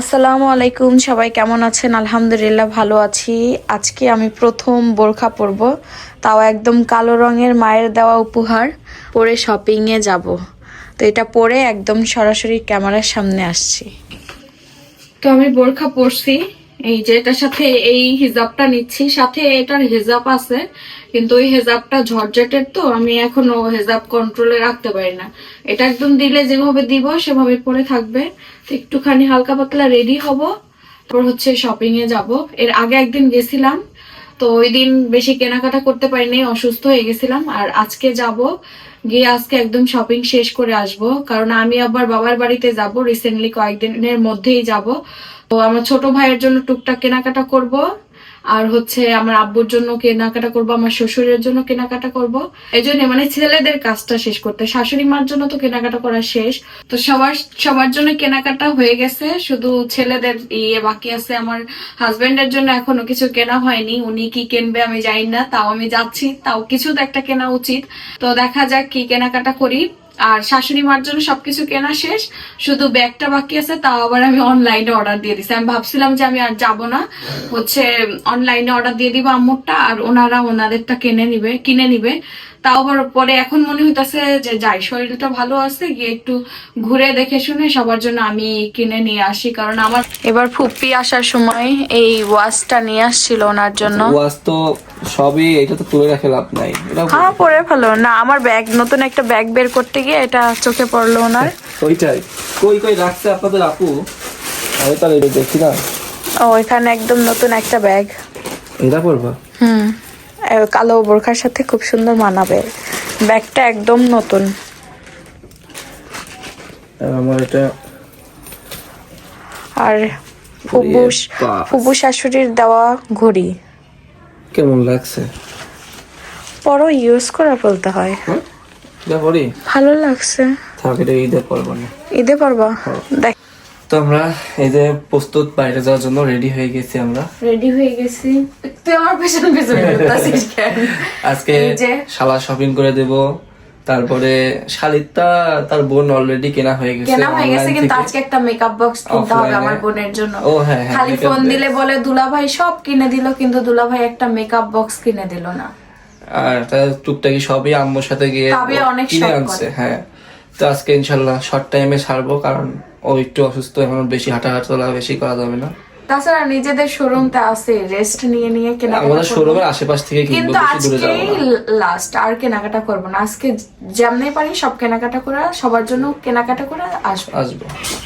আসসালামু আলাইকুম, সবাই কেমন আছেন? আলহামদুলিল্লাহ ভালো আছি। আজকে আমি প্রথম বোরখা পরব। তাও একদম কালো রঙের মায়ের দেওয়া উপহার। পরে শপিংয়ে যাব। তো এটা পরে একদম সরাসরি ক্যামেরার সামনে আসছি। তো আমি বোরখা পরছি। এই যে এটার সাথে এই হিজাবটা নিচ্ছি, সাথে এটার হেজাব আছে, কিন্তু ওই হেজাবটা ঝরঝটের তো, আমি এখনও হেজাব কন্ট্রোলে রাখতে পারি না। এটা একদম দিলে যেভাবে দিব, সেভাবে পরে থাকবে। তো একটুখানি হালকা পাতলা রেডি হব, তারপর হচ্ছে শপিং এ যাব। এর আগে একদিন গেছিলাম, তো ওই দিন বেশি কেনাকাটা করতে পারিনি, অসুস্থ হয়ে গেছিলাম। আর আজকে যাব, গিয়ে আজকে একদম শপিং শেষ করে আসব। কারণ আমি আবার বাবার বাড়িতে যাব রিসেন্টলি কয়েকদিনের মধ্যেই যাব। তো আমার ছোট ভাইয়ের জন্য টুকটাক কেনাকাটা করব। আর হচ্ছে আমার আব্বুর জন্য কেনাকাটা করব, আমার শ্বশুরের জন্য কেনাকাটা করব। এই জন্য মানে ছেলেদের কাজটা শেষ করতে, শাশুড়ি মার জন্য তো কেনাকাটা করা শেষ। তো সবার সবার জন্য কেনাকাটা হয়ে গেছে, শুধু ছেলেদের ইয়ে বাকি আছে। আমার হাজবেন্ডের জন্য এখনও কিছু কেনা হয়নি, উনি কি কিনবে আমি জানি না, তাও আমি যাচ্ছি, তাও কিছু তো একটা কেনা উচিত। তো দেখা যাক কি কেনাকাটা করি। আর শাশুড়ি মার জন্য সবকিছু কেনা শেষ। শুধু ব্যাগটা বাকি আছে, তাও আবার আমি অনলাইনে অর্ডার দিয়ে দিছি। আমি ভাবছিলাম যে আমি আর যাব না। হচ্ছে অনলাইনে অর্ডার দিয়ে দিব আম্মুরটা, আর ওনারা ওনাদেরটা কিনে নিবে কিনে নিবে। তাও পরে এখন মনে হইতাছে যে যাই শরীরটা ভালো আছে গিয়ে একটু ঘুরে দেখে শুনে সবার জন্য আমি কিনে নিয়ে আসি কারণ আমার এবার ফুপ্পি আসার সময় এই ওয়াচটা নিয়ে আসছিল ওনার জন্য। ওয়াজ তো সবই এটা তো তুলে রাখে লাভ নাই। হ্যাঁ পরে ভালো। না আমার ব্যাগ নতুন একটা ব্যাগ বের করতে গিয়ে এটা চোখে পড়ল ওনার। ওইটাই। কই কই রাখছে আপনাদের আপু? আমি তো এটা দেখি না। ও এখানে একদম নতুন একটা ব্যাগ। এটা পড়বা হুম। কালো বোরখার সাথে খুব সুন্দর মানাবে। ব্যাগটা একদম নতুন। আমার এটা আর ফুবু বাস। ফুবু শাশুড়ির দেওয়া ঘড়ি। কেমন লাগছে? পরও ইউজ করা বলতে হয়। হ্যাঁ ভালো লাগছে। ঈদে পড়ব না। ঈদে পারবা? দেখ তো আমরা এই যে প্রস্তুত বাইরে যাওয়ার জন্য রেডি হয়ে গেছি আমরা। রেডি হয়ে গেছি। তুই আমার পেছন পেছন ঘুরতাছিস কেন? আজকে শালা শপিং করে দেব। তারপরে শালিতটা তার বোন অলরেডি কেনা হয়ে গেছে কেনা হয়ে গেছে কিন্তু আজকে একটা মেকআপ বক্স কিনতে হবে আমার বোনের জন্য। ও হ্যাঁ হ্যাঁ খালি ফোন দিলে বলে দুলাভাই সব কিনে দিল কিন্তু দুলা ভাই একটা মেকআপ বক্স কিনে দিল না। আর তার টুকটাকি সবই আম্মুর সাথে গিয়ে কিনে আনছে হ্যাঁ। তো আজকে ইনশাল্লাহ শর্ট টাইমে ছাড়বো কারণ ও একটু অসুস্থ এখন বেশি হাঁটাহাঁটা চলা বেশি করা যাবে না। তাছাড়া নিজেদের শোরুমটা আছে রেস্ট নিয়ে নিয়ে কেনাকাটা আমাদের শোরুমের আশেপাশ থেকে কিন্তু বেশি দূরে আজকেই যাব না। লাস্ট আর কেনাকাটা করব না। আজকে যেমনি পারি সব কেনাকাটা করে সবার জন্য কেনাকাটা করে আসব। আসব।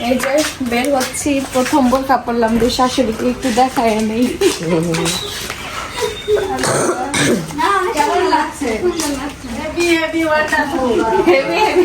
এই যে বের হচ্ছি প্রথম বল কাপড়লাম দিয়ে শাশুড়িকে একটু দেখায় নেই কেমন লাগছে? হেভি হেভি হেভি হেভি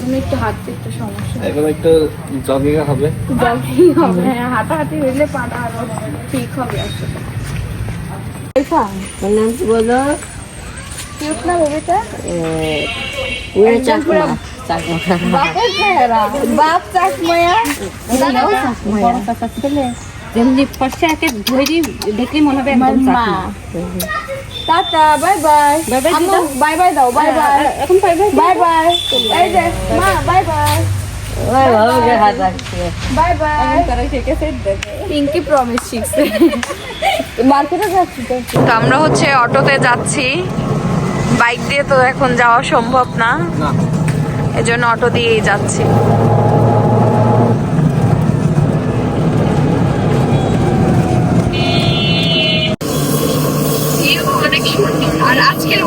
তুমি একটু হাঁটতে একটু সমস্যা। এখন একটু জগিং হবে। জলই হবে হ্যাঁ হাঁটাহাঁটি হইলে পাটা আরও ঠিক হবে আসলে। বলো। কিউট না বেবিটা ওরা চাকমা চাকমা। বাপের চেহারা। বাপ চাকময়া। যেমনি পাশে একে ধৈরি দেখলে মনে হবে একদম চাকমা টাটা বাই বাই আম্মু বাই বাই দাও বাই বাই এখন পাই ভাই বাই বাই এই যে মা বাই বাই বাই বাই আমরা হচ্ছে অটোতে যাচ্ছি। বাইক দিয়ে তো এখন যাওয়া সম্ভব না। না। এজন্য অটো দিয়েই যাচ্ছি।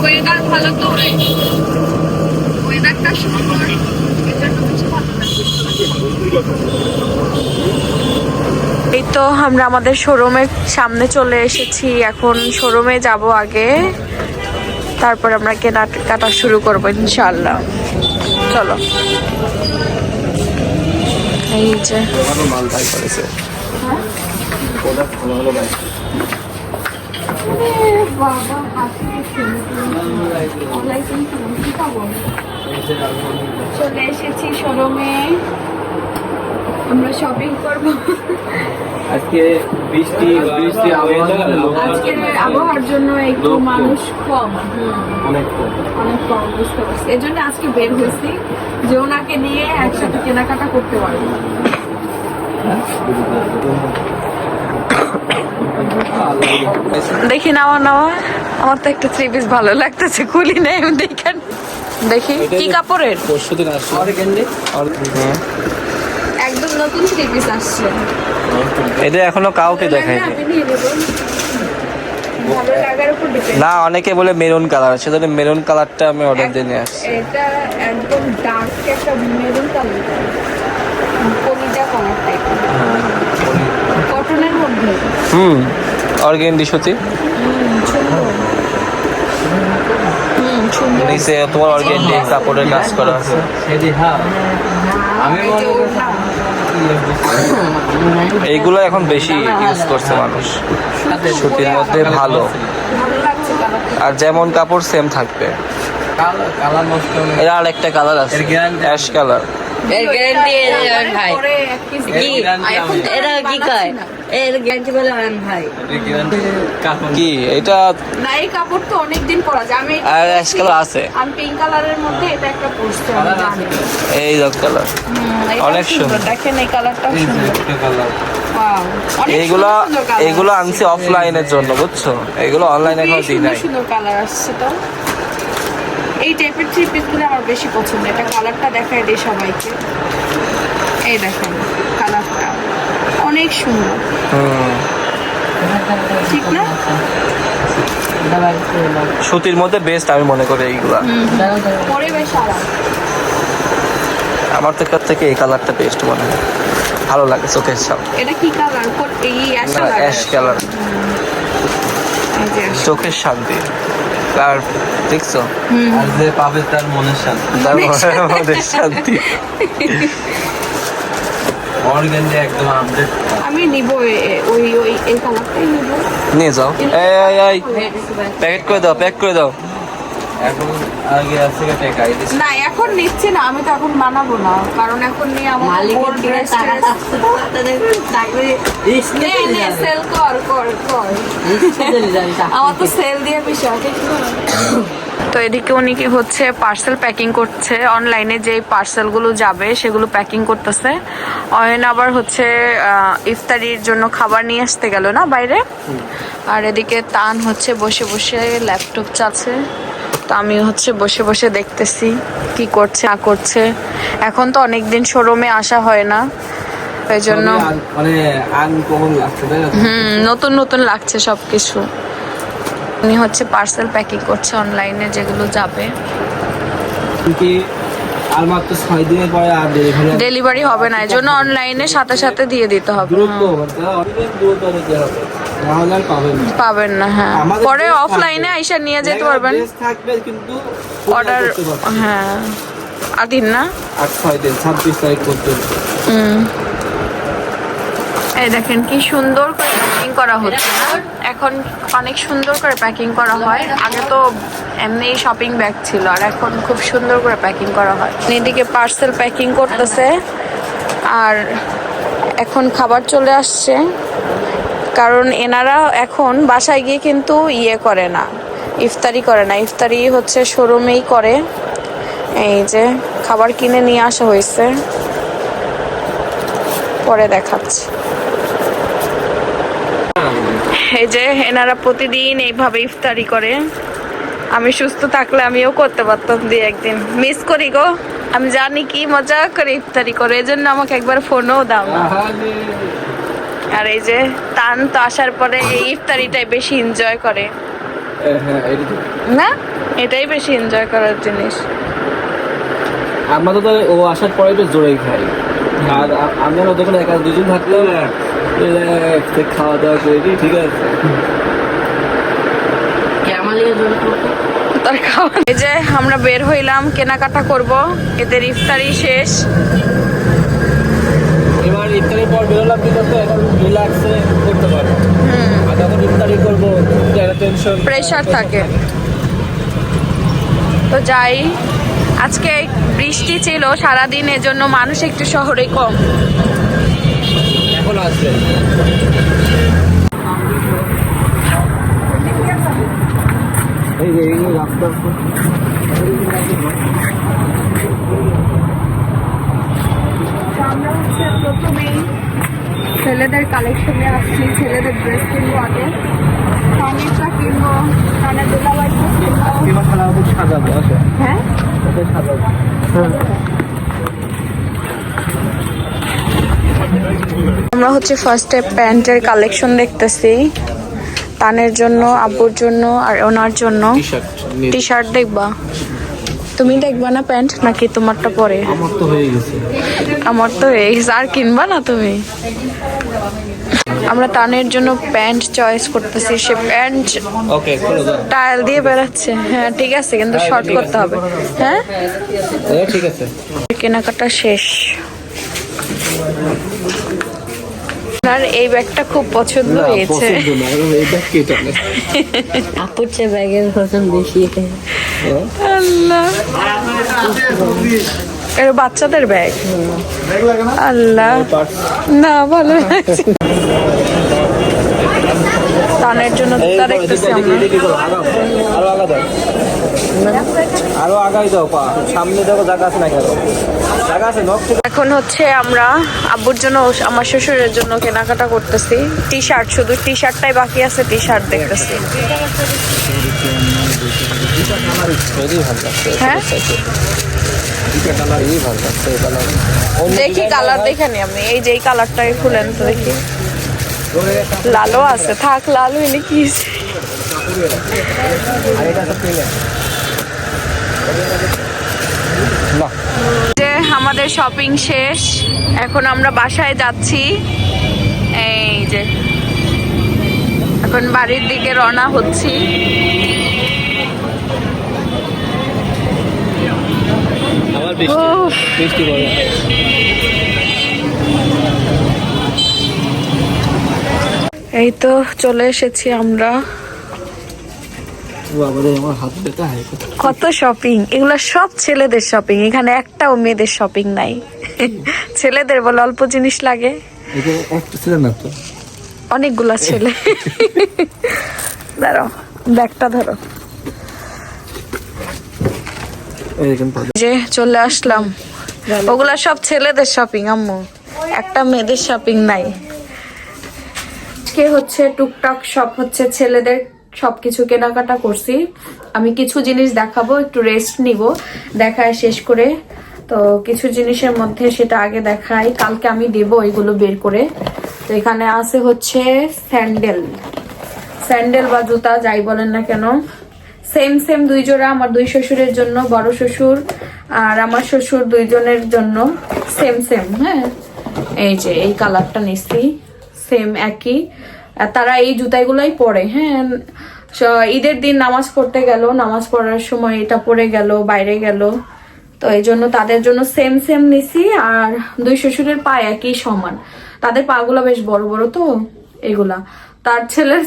ওয়েদার ভালো তো? ওয়েদারটা সুন্দর এই তো আমরা আমাদের শোরুমের সামনে চলে এসেছি। এখন শোরুমে যাব আগে। তারপর আমরা কেনাকাটা শুরু করব ইনশাল্লাহ চলো। এই যে। মাল বাই করেছে। ভালো ভালো বাই বাবা হাসি চলে এসেছি শোরুমে। আমরা শপিং করব। আজকে বৃষ্টি বৃষ্টি আজকের আবহাওয়ার জন্য একটু মানুষ কম। অনেক কম। অনেক কম বুঝতে পারছি। এই জন্য আজকে বের হয়েছি। যে ওনাকে নিয়ে একসাথে কেনাকাটা করতে পারব। দেখি নাও নাও আমার তো একটা থ্রি পিস ভালো লাগতেছে খুলি নেই আমি দেখেন দেখি কি কাপড়ের? পরশু দিন আসছে। একদম নতুন থ্রি পিস আসছে। এটা এখনও কাউকে দেখায়নি আমি নিয়ে নেব। ভালো লাগার উপর depend। না অনেকে বলে মেরুন কালার সেজন্য মেরুন কালারটা আমি অর্ডার দিয়ে নিয়ে আসছি। এটা একদম ডার্ক একটা মেরুন কালার কলিজা কালার টাইপ হুম অর্গেন্ডি সুতি। নিচে তোমার অর্গেন্ডি কাপড়ের কাজ করা আছে। হ্যাঁ। এইগুলো এখন বেশি ইউজ করছে মানুষ। সুতির মধ্যে ভালো। আর যেমন কাপড় সেম থাকবে। এর আর একটা কালার আছে অ্যাশ কালারের গ্যারান্টি এর ভাই। কি। এটা কি কয়? এর গ্যারান্টি বলে আন ভাই কি? এটা না এই কাপড় তো অনেকদিন পরা যায়। আমি আর অ্যাশ কালার আছে। আমি পিঙ্ক কালারের মধ্যে এটা একটা পরছি কালার অনেক সুন্দর। দেখেন এই কালারটাও সুন্দর। কালার Wow, অনেক এইগুলা সুন্দর সুন্দর colour এইগুলো আসছে। আনছি অফলাইনের জন্য বুঝছ? এগুলো অনলাইনে দিই সুন্দর নাই। সুন্দর কালার আসছে তো। এই টাইপের থ্রি পিসগুলো আমার বেশি পছন্দ। এটা কালারটা দেখায় দিই সবাইকে। এই দেখেন কালারটা অনেক সুন্দর। ঠিক না? সুতির মধ্যে বেস্ট আমি মনে করি এইগুলা। আমার থেকে থেকে এই কালারটা বেস্ট মনে হয়। ভালো লাগে চোখের সামনে এটা কি কালার এই অ্যাশ কালার অ্যাশ কালার এই যে ash। চোখের শান্তি। আর দেখছ? আর যে পাবে তার মনের শান্তি। তার মনের মধ্যে শান্তি অর্গানটি একদম আপডেট আমি নিব ওই ওই এই কালারটাই নিব। নিয়ে যাও। এই এই এই প্যাকেট করে দাও প্যাক করে দাও। এখন আগে আছে টাকা না এখন নিচ্ছে না আমি তো এখন বানাবো না। কারণ এখন নিয়ে আমার মালিকের টাকা সেল কর কর কর। আমার তো সেল দিয়ে বিষয় তো এদিকে উনি কি হচ্ছে পার্সেল প্যাকিং করছে। অনলাইনে যে পার্সেলগুলো যাবে সেগুলো প্যাকিং করতেছে। অয়ন আবার হচ্ছে ইফতারির জন্য খাবার নিয়ে আসতে গেল না বাইরে? আর এদিকে তান হচ্ছে বসে বসে ল্যাপটপ চাচ্ছে। তো আমি হচ্ছে বসে বসে দেখতেছি কি করছে না করছে। এখন তো অনেক দিন শোরুমে আসা হয় না। ওই জন্য মানে হুম নতুন নতুন লাগছে সব কিছু উনি হচ্ছে পার্সেল প্যাকিং করছে অনলাইনে যেগুলো যাবে। আর মাত্র ছয় দিনের পরে আর ডেলিভারি ডেলিভারি হবে না এই জন্য অনলাইনে সাথে সাথে দিয়ে দিতে হবে। পাবেন না। হ্যাঁ। পরে অফলাইনে। আইসা নিয়ে যেতে পারবেন। কিন্তু অর্ডার। হ্যাঁ। আদিন না? আর ছয় দিন ছাব্বিশ তারিখ পর্যন্ত। হুম। এই দেখেন কি সুন্দর করে প্যাকিং করা হচ্ছে না? এখন অনেক সুন্দর করে প্যাকিং করা হয়। আগে তো এমনি শপিং ব্যাগ ছিল, আর এখন খুব সুন্দর করে প্যাকিং করা হয়। এদিকে পার্সেল প্যাকিং করতেছে, আর এখন খাবার চলে আসছে। কারণ এনারা এখন বাসায় গিয়ে কিন্তু ইয়ে করে না, ইফতারি করে না। ইফতারি হচ্ছে শোরুমেই করে। এই যে খাবার কিনে নিয়ে আসা হয়েছে। পরে দেখাচ্ছি এই যে এনারা প্রতিদিন এইভাবে ইফতারি করে। আমি সুস্থ থাকলে আমিও করতে পারতাম দিয়ে একদিন। মিস করি গো। আমি জানি কি মজা করে ইফতারি করে এই জন্য আমাকে একবার ফোনও দাও। না আর এই যে টান তো আসার পরে এই ইফতারিটাই বেশি এনজয় করে। তো না? এটাই বেশি এনজয় করার জিনিস। আমরা তো ও আসার পরে একটু জোরেই খাই। আর আ- আমরা যখন একা দুজন থাকলে খাওয়া দাওয়া করে দিই, ঠিক আছে? তার খাওয়া এই যে আমরা বের হইলাম কেনাকাটা করব। এদের ইফতারি শেষ। এবার ইফতারের পর বেরোলাম কিন্তু তো এখন রিল্যাক্সে করতে পারব। হুম। যখন ইফতারি করব একটা টেনশন প্রেশার থাকে। তো যাই। আজকে বৃষ্টি ছিল সারাদিন এজন্য মানুষ একটু শহরে কম। এখন আসবে আমরা হচ্ছে প্রথমেই ছেলেদের কালেকশনে আসছি ছেলেদের ড্রেস কিনবো আগে কানেরটা কিনবো। কানের দোলাবাইটা কিনবো সাজাবো হ্যাঁ? সাজাবো। আমরা হচ্ছে ফার্স্টে প্যান্টের কালেকশন দেখতেছি। তানের জন্য আব্বুর জন্য আর ওনার জন্য টি শার্ট টি শার্ট দেখবা। তুমি দেখবা না প্যান্ট নাকি তোমারটা পরে? আমার তো হয়ে গেছে। আমার তো এই আর কিনবা না তুমি? আমরা তানের জন্য প্যান্ট চয়েস করতেছি। সে প্যান্ট ওকে টাইল দিয়ে বেড়াচ্ছে। হ্যাঁ ঠিক আছে কিন্তু শর্ট করতে হবে। হ্যাঁ? ঠিক আছে। কেনাকাটা শেষ। আপনার এই ব্যাগটা খুব পছন্দ হয়েছে আপুর চেয়ে ব্যাগের পছন্দ বেশি আল্লাহ এর বাচ্চাদের ব্যাগ আল্লাহ না ভালো লাগছে তানের জন্য দেখতেছি আমরা আরও আগাই দাও পা। সামনে দেখো জায়গা আছে না কেন জায়গা আছে এখন হচ্ছে আমরা আব্বুর জন্য আমার শ্বশুরের জন্য কেনাকাটা করতেছি। টি শার্ট শুধু টি শার্টটাই বাকি আছে টি শার্ট দেখতেছি। হ্যাঁ? দেখি কালার দেখে নি আমি। এই যে এই কালারটাকে খুলেন তো দেখি। লালও আছে। থাক লাল হইলে কি হইছে? আর এটা তো পেলে বাহ যে আমাদের শপিং শেষ এখন আমরা বাসায় যাচ্ছি। এই যে এখন বাড়ির দিকে রওনা হচ্ছি। এই তো চলে এসেছি আমরা আমাদের আমার হাত ব্যথা হয় কত শপিং এগুলো সব ছেলেদের শপিং এখানে একটাও মেয়েদের শপিং নাই। ছেলেদের বলে অল্প জিনিস লাগে। অনেকগুলা ছেলে। দাঁড়াও ব্যাগটা ধরো। যে চলে আসলাম। ওগুলা সব ছেলেদের শপিং আম্মু। একটা মেয়েদের শপিং নাই। আজকে হচ্ছে? টুকটাক সব হচ্ছে ছেলেদের। সবকিছু কেনাকাটা করছি। আমি কিছু জিনিস দেখাবো, একটু রেস্ট নিব, দেখায় শেষ করে। তো কিছু জিনিসের মধ্যে সেটা আগে দেখাই। কালকে আমি দেব ওইগুলো বের করে। তো এখানে আছে হচ্ছে স্যান্ডেল। স্যান্ডেল বা জুতা, যাই বলেন না কেন। সেম সেম দুই জোড়া, আমার দুই শ্বশুরের জন্য, বড় শ্বশুর আর আমার শ্বশুর দুইজনের জন্য। সেম সেম হ্যাঁ? এই যে, এই কালারটা নিচ্ছি সেম একই। তারা এই জুতাগুলোই পরে হ্যাঁ। ঈদের দিন নামাজ পড়তে গেল, নামাজ পড়ার সময় এটা পরে গেল, বাইরে গেল। তো এই জন্য তাদের জন্য সেম সেম নিছি, আর দুই শ্বশুরের পা একই সমান। তাদের পাগুলো বেশ বড় বড় তো, এগুলা। তার ছেলের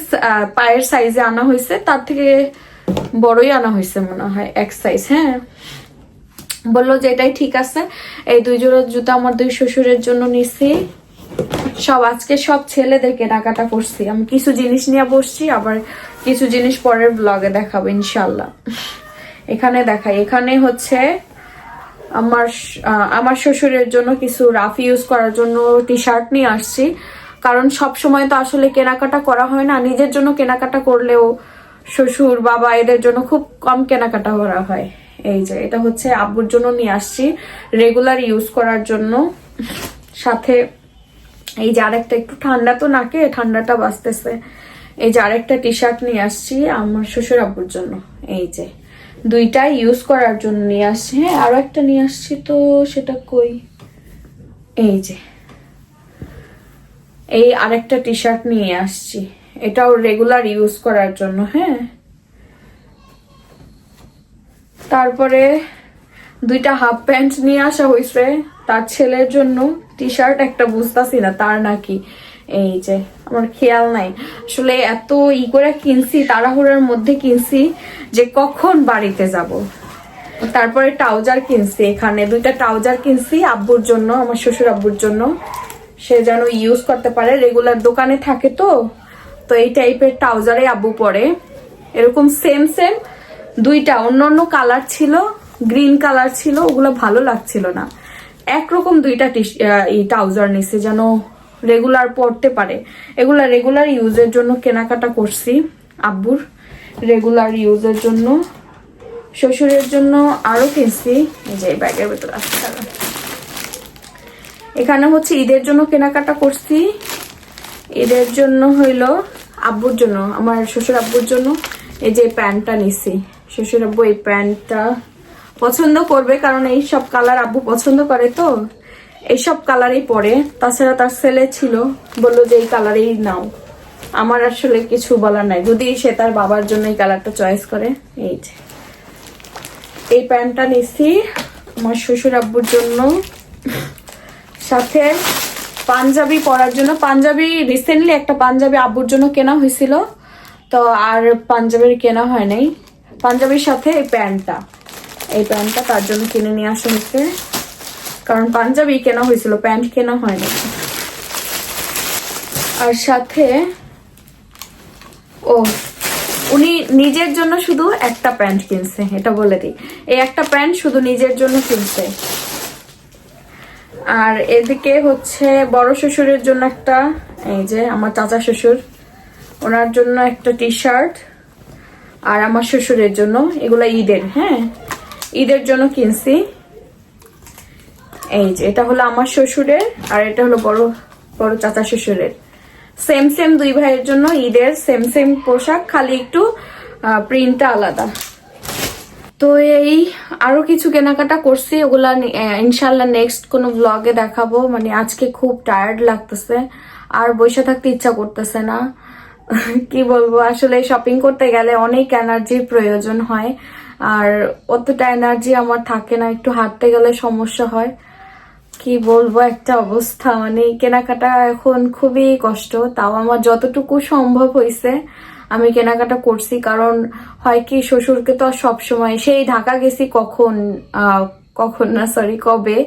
পায়ের সাইজে আনা হয়েছে তার থেকে বড়ই আনা হয়েছে মনে হয়, এক সাইজ হ্যাঁ। বলল যে, এটাই ঠিক আছে, এই দুই জোড়া জুতা আমার দুই শ্বশুরের জন্য নিছি। সব আজকে সব ছেলেদের কেনাকাটা করছি। আমি কিছু জিনিস নিয়ে বসছি, আবার কিছু জিনিস পরের ব্লগে দেখাবো ইনশাল্লাহ এখানে দেখাই, এখানে হচ্ছে আমার আমার শ্বশুরের জন্য কিছু রাফ ইউজ করার জন্য টি শার্ট নিয়ে আসছি। কারণ সব সময় তো আসলে কেনাকাটা করা হয় না, নিজের জন্য কেনাকাটা করলেও শ্বশুর, বাবা এদের জন্য খুব কম কেনাকাটা করা হয়। এই যে, এটা হচ্ছে আব্বুর জন্য নিয়ে আসছি। রেগুলার ইউজ করার জন্য। সাথে এই যে আরেকটা একটু ঠান্ডা তো নাকে, ঠান্ডাটা বাঁচতেছে। এই যে আরেকটা টি শার্ট নিয়ে আসছি আমার শ্বশুর আব্বুর জন্য। এই যে দুইটাই ইউজ করার জন্য নিয়ে আসছি। হ্যাঁ আরও একটা নিয়ে আসছি তো, সেটা কই? এই যে, এই আরেকটা টি শার্ট নিয়ে আসছি। এটাও রেগুলার ইউজ করার জন্য হ্যাঁ। তারপরে দুইটা হাফ প্যান্ট নিয়ে আসা হয়েছে তার ছেলের জন্য। টি শার্ট একটা বুঝতাছি না, তার নাকি এই যে আমার খেয়াল নাই। আসলে এত ই করে কিনছি, তাড়াহুড়ার মধ্যে কিনছি যে কখন বাড়িতে যাব। তারপরে ট্রাউজার কিনছি এখানে, দুইটা ট্রাউজার কিনছি আব্বুর জন্য, আমার শ্বশুর আব্বুর জন্য। সে যেন ইউজ করতে পারে রেগুলার দোকানে থাকে তো তো এই টাইপের ট্রাউজারে আব্বু পরে। এরকম সেম সেম দুইটা অন্য অন্য কালার ছিল গ্রিন কালার ছিল, ওগুলো ভালো লাগছিল না। একরকম দুইটা ট্রাউজার নিছে যেন রেগুলার পরতে পারে। এগুলা রেগুলার ইউজের জন্য কেনাকাটা করছি, আব্বুর। রেগুলার ইউজের জন্য, শ্বশুরের জন্য আরও কিনছি। যে ব্যাগের ভেতরে দাঁড়ান। এখানে হচ্ছে ঈদের জন্য কেনাকাটা করছি। ঈদের জন্য হইল আব্বুর জন্য, আমার শ্বশুর আব্বুর জন্য এই যে প্যান্টটা নিছি। শ্বশুর আব্বু এই প্যান্টটা পছন্দ করবে, কারণ এই সব কালার আব্বু পছন্দ করে তো। এইসব কালারই পরে। তাছাড়া তার ছেলে ছিল, বলল যে এই কালারেই নাও। আমার আসলে কিছু বলার নাই। যদি সে তার বাবার জন্য এই কালারটা চয়েস করে, এই যে। এই প্যান্টটা নিছি আমার শ্বশুর আব্বুর জন্য। সাথে পাঞ্জাবি পরার জন্য। পাঞ্জাবি রিসেন্টলি একটা পাঞ্জাবি আব্বুর জন্য কেনা হয়েছিল। তো আর পাঞ্জাবির কেনা হয় নাই। পাঞ্জাবির সাথে এই প্যান্টটা। এই প্যান্টটা তার জন্য কিনে নিয়ে আসা হয়েছে কারণ পাঞ্জাবি কেনা হয়েছিল, প্যান্ট কেনা হয়নি। আর সাথে, ও, উনি নিজের জন্য শুধু একটা প্যান্ট কিনছে, এটা বলে দিই। এই একটা প্যান্ট শুধু নিজের জন্য কিনছে। আর এদিকে হচ্ছে বড় শ্বশুরের জন্য একটা, এই যে আমার চাচা শ্বশুর, ওনার জন্য একটা টি শার্ট আর আমার শ্বশুরের জন্য এগুলা ঈদের হ্যাঁ? ঈদের জন্য কিনছি। এই যে, এটা হলো আমার শ্বশুরের, আর এটা হলো বড় বড় চাচা শ্বশুরের। সেম সেম দুই ভাইয়ের জন্য ঈদের সেম সেম পোশাক, খালি একটু প্রিন্টটা আলাদা। তো এই আরও কিছু কেনাকাটা করছি, ওগুলা ইনশাল্লাহ নেক্সট কোনো ব্লগে দেখাবো। মানে আজকে খুব টায়ার্ড লাগতেছে, আর বসে থাকতে ইচ্ছা করতেছে না। কি বলব, আসলে শপিং করতে গেলে অনেক এনার্জির প্রয়োজন হয়। আর অতটা এনার্জি আমার থাকে না, একটু হাঁটতে গেলে সমস্যা হয়। কি বলব, একটা অবস্থা। মানে কেনাকাটা এখন খুবই কষ্ট, তাও আমার যতটুকু সম্ভব হয়েছে আমি কেনাকাটা করছি। কারণ হয় কি, শ্বশুরকে তো সবসময়, সেই ঢাকা গেছি কখন কখন না সরি কবে?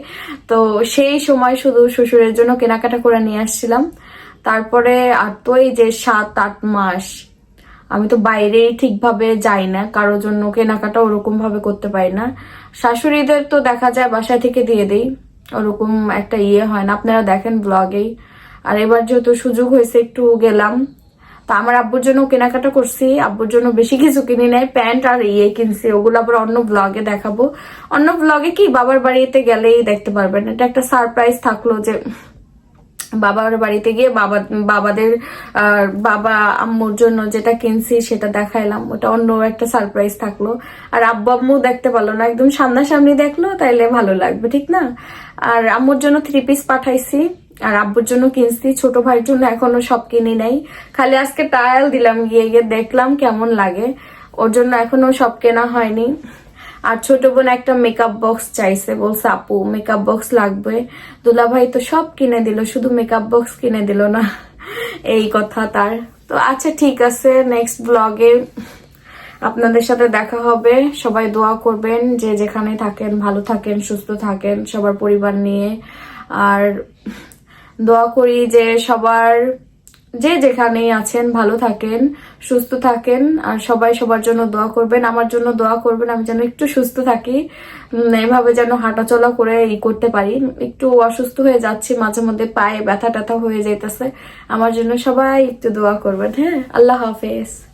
তো সেই সময় শুধু শ্বশুরের জন্য কেনাকাটা করে নিয়ে আসছিলাম। তারপরে আর তো এই যে সাত, আট মাস আমি তো বাইরে ঠিকভাবে যাই না, কারোর জন্য কেনাকাটা ওরকম ভাবে করতে পারি না। শাশুড়িদের তো দেখা যায় বাসা থেকে দিয়ে দেই, ওরকম একটা ইয়ে হয় না। আপনারা দেখেন ব্লগেই। আর এবার যেহেতু সুযোগ হয়েছে, একটু গেলাম। তা আমার আব্বুর জন্য কেনাকাটা করছি, আব্বুর জন্য বেশি কিছু কিনি নাই, প্যান্ট আর ইয়ে কিনছি। ওগুলো আবার অন্য ব্লগে দেখাবো। অন্য ব্লগে কি, বাবার বাড়িতে গেলেই দেখতে পারবেন। এটা একটা সারপ্রাইজ থাকল যে বাবার বাড়িতে গিয়ে বাবা, বাবাদের বাবা আম্মুর জন্য যেটা কিনছি সেটা দেখাইলাম। ওটা অন্য একটা সারপ্রাইজ থাকল। আর আব্বু আম্মু দেখতে পারল না, একদম সামনাসামনি দেখল, তাইলে ভালো লাগবে, ঠিক না? আর আম্মুর জন্য থ্রি পিস পাঠাইছি, আর আব্বুর জন্য কিনছি। ছোট ভাইয়ের জন্য এখনও সব কিনি নাই। খালি আজকে ট্রায়াল দিলাম, গিয়ে গিয়ে দেখলাম কেমন লাগে। ওর জন্য এখনও সব কেনা হয়নি। আর ছোট বোন একটা মেকআপ বক্স চাইছে, বলছে, আপু মেকআপ বক্স লাগবে। দুলাভাই তো সব কিনে দিল, শুধু মেকআপ বক্স কিনে দিল না, এই কথা তার। তো আচ্ছা ঠিক আছে নেক্সট ব্লগে আপনাদের সাথে দেখা হবে। সবাই দোয়া করবেন যে যেখানে থাকেন, ভালো থাকেন, সুস্থ থাকেন, সবার পরিবার নিয়ে। আর দোয়া করি যে সবার যে যেখানেই আছেন, ভালো থাকেন, সুস্থ থাকেন, আর সবাই সবার জন্য দোয়া করবেন। আমার জন্য দোয়া করবেন, আমি যেন একটু সুস্থ থাকি এভাবে যেন হাঁটাচলা করে ই করতে পারি। একটু অসুস্থ হয়ে যাচ্ছি, মাঝে মধ্যে পায়ে ব্যথা ট্যাথা হয়ে যাইতেছে। আমার জন্য সবাই একটু দোয়া করবেন হ্যাঁ? আল্লাহ হাফেজ।